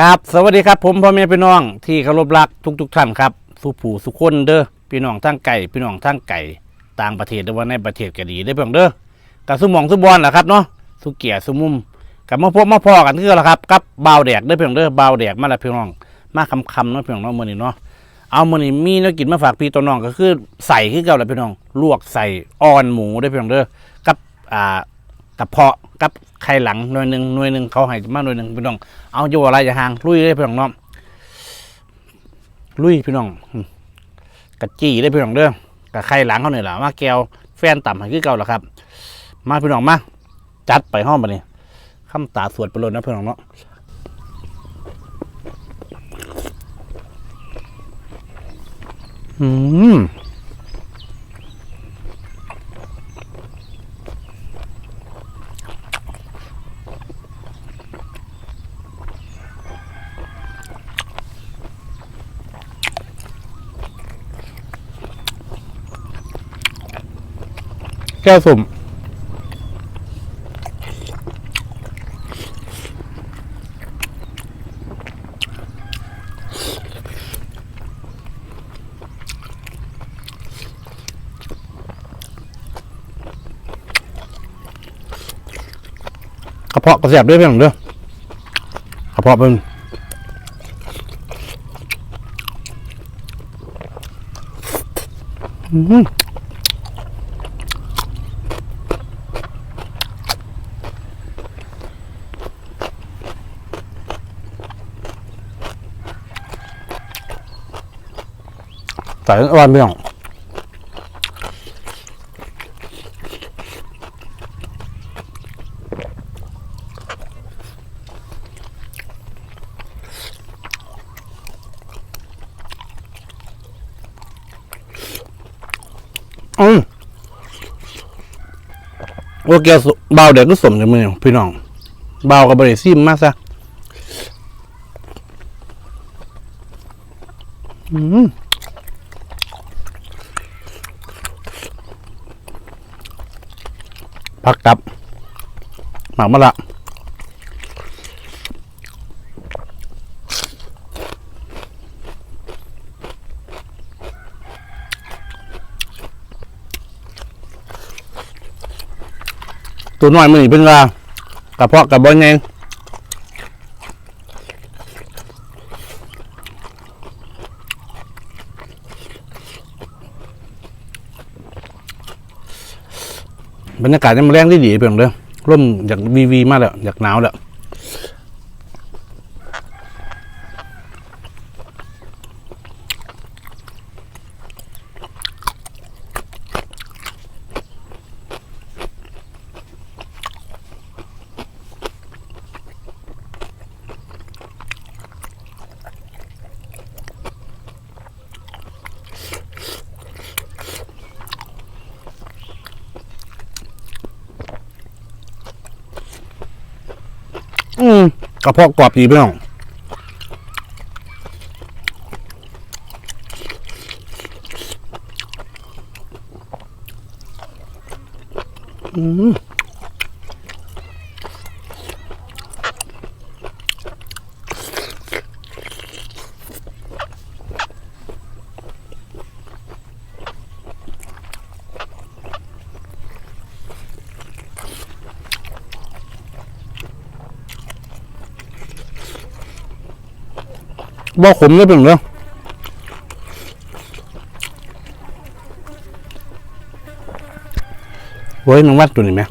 ครับสวัสดีครับผมพ่อแม่พี่น้องที่เคารพรักทุกทุกท่านครับสุผู้สุคนเด้อพี่น้องทั้งไก่พี่น้องทั้งไก่ต่างประเทศหรือว่าในประเทศก็ดีได้เพียงเด้อกับสุหมองสุบอลแหละครับเนาะสุเกียรสุมุมกับมาพบมาพอกันคือละครับกับเบาแดกได้เพียงเด้อเบาแดกมาละพี่น้อง มาคำคำเนาะพี่น้องเนาะมื้อนี้เนาะเอามื้อนี้มีแนวกินมาฝากพี่ตัวน้องก็คือใส่คือเก่าละพี่น้องลวกใส่อ่อนหมูได้อพี่น้องเด้อกับอ่า กระเพาะกับไข่หลังหน่วยหนึ่งหน่วยหนึ่งเขาให้มาหน่วยหนึ่งพี่น้อง เอาอยู่อะไรอย่าห่างลุยเลยพี่น้องเนาะลุยพี่น้องอืมกะจี้ได้พี่น้องเด้อกับไข่หลังเขาเนี่ยแหละมาแก้วแฟนต่ำให้คือเก่าแหละครับ มาพี่น้องมาจัดไปห้องมาเนี่คำตาสวดไปเลยนะพี่น้องเนาะอืม แก้วสุ่มกระเพาะกระแสบด้วยพี่น้องเด้อกระเพาะเป็นอืม ใส่อ่อนไปหน่อยอืมโอเคสุเบาเด็กก็สมจากมือพี่น้อง เบากับบริซิมมากซะอืม พักกับหมักมะละตัวน้อยมันนี่เป็นว่ากระเพาะกับบอลไง บรรยากาศยังมาแรงที่ดีเพียงเด้อร่มอยากวีวีมากแล้วอยากหนาวแล้ว อืมกระเพาะกรอบดีพี่น้องอืม บ่ขมเลยเป็นเรื่องเว้ยน้องวัดตัวนี้ไหม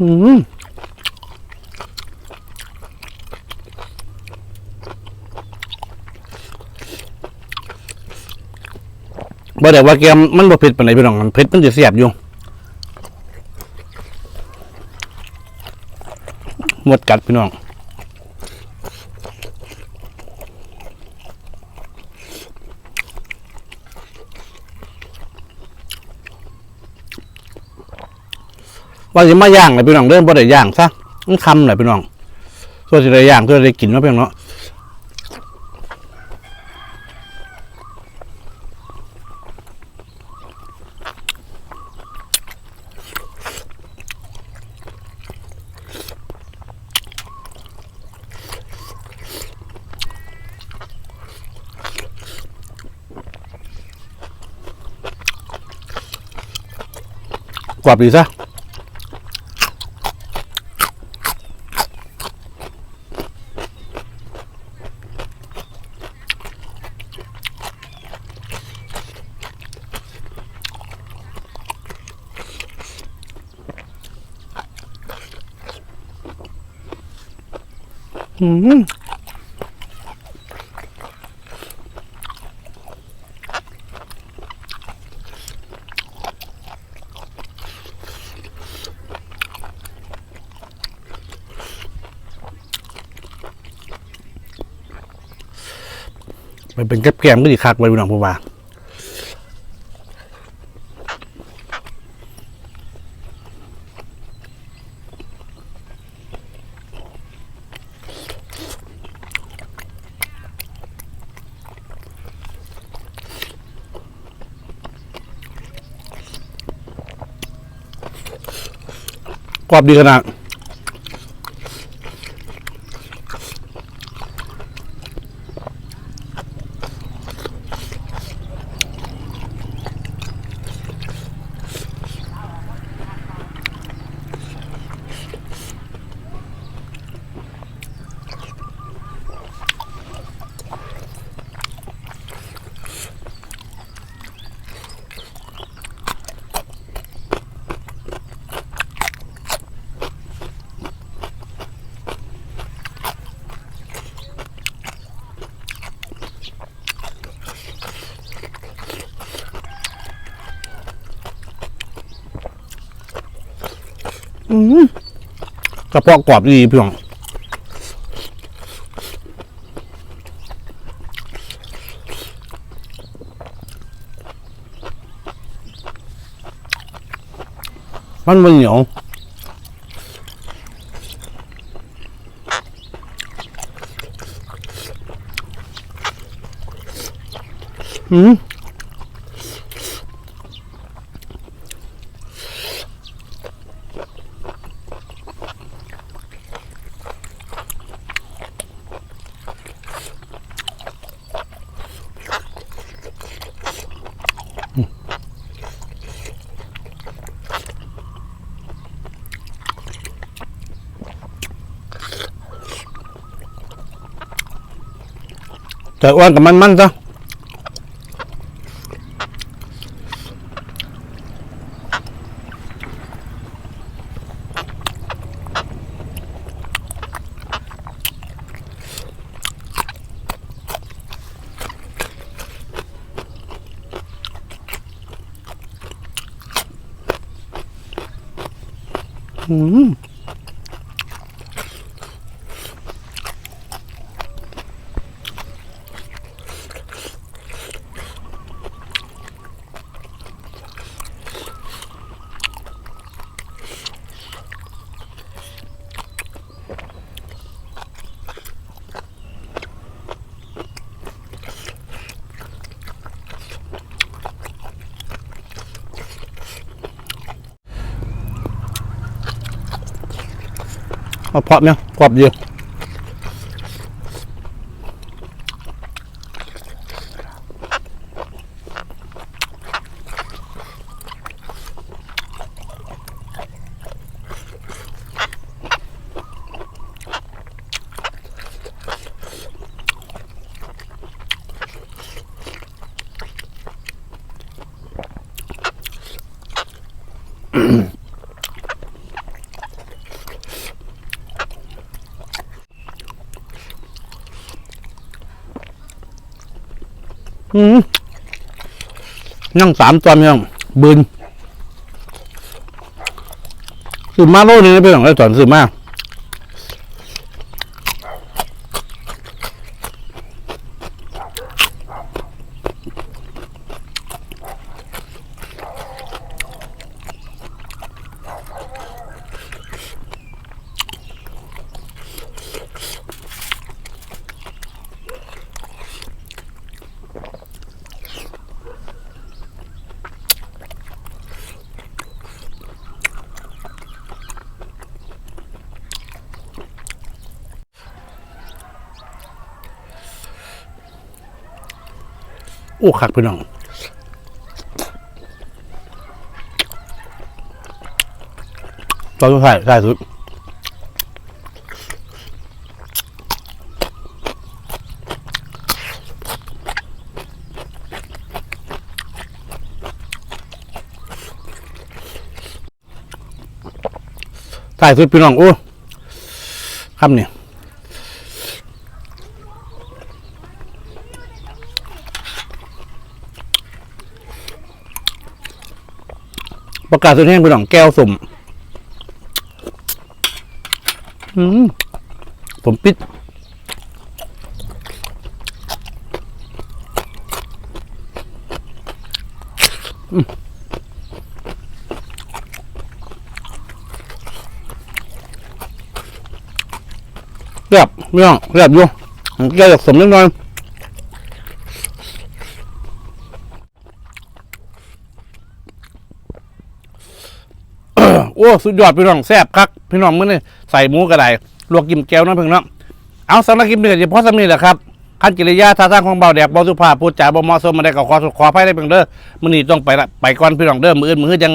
อืมบ่ได้ว่าแกมมันบ่เผ็ดปานใดพี่น้องมันเผ็ดมันสิเสียบอยู่หมดกัดพี่น้อง ว่าจะมาย่างเลยพี่น้องเริ่มบ่ได้ย่างซะมันคำเลยพี่น้องส่วนจะได้ย่างส่วนจะได้กินเนาะพี่น้องเนาะกรอบดีซะ อืมมันเป็นแกล้มก็ดีคักไว้พี่น้องผู้ว่า กรอบดีขนาด กระเพาะกรอบดีพี่น้องมันมันเหนียวอืม แต่อ้วนกับมันมันๆซะอืม เอาเพาะเนี่ยกรอบเยอะ นั่งสามตัวยังบืนสืบมาโลนี่นะพี่น้องไอ้สอนสืบมา โอ้คักพี่น้องตอนสุดท้ายท้ายสุดท้ายสุดพี่น้องโอ้คำเนี่ย ประกาศสุดแห้งพี่น้องแก้วสมอืมผมปิด เรียบไม่ต้องเรียบอยู่แกอยากสมนิดหน่อย โอ้สุดยอดพี่น้องแซ่บคักพี่น้องมื้อนี้ใส่หมูกระไดลวกยิ้มแก้วน้ำเพิ่งเนาะเอาสำหรับคลิปนี้เฉพาะพอสำนี้แหละครับขั้นกิริยาท่าทางของเบาแดกเบาสุภาพพูดจาบ่เหมาะสมมาได้ก็ขอขออภัยได้เพียงเด้อมื้อนี้ต้องไปละไปก่อนพี่น้องเด้อมื้ออื่นมื้อยัง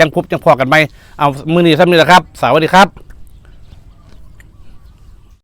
ยังพบยังพอกันไหมเอามื้อนี้สำนี้แหละครับสวัสดีครับ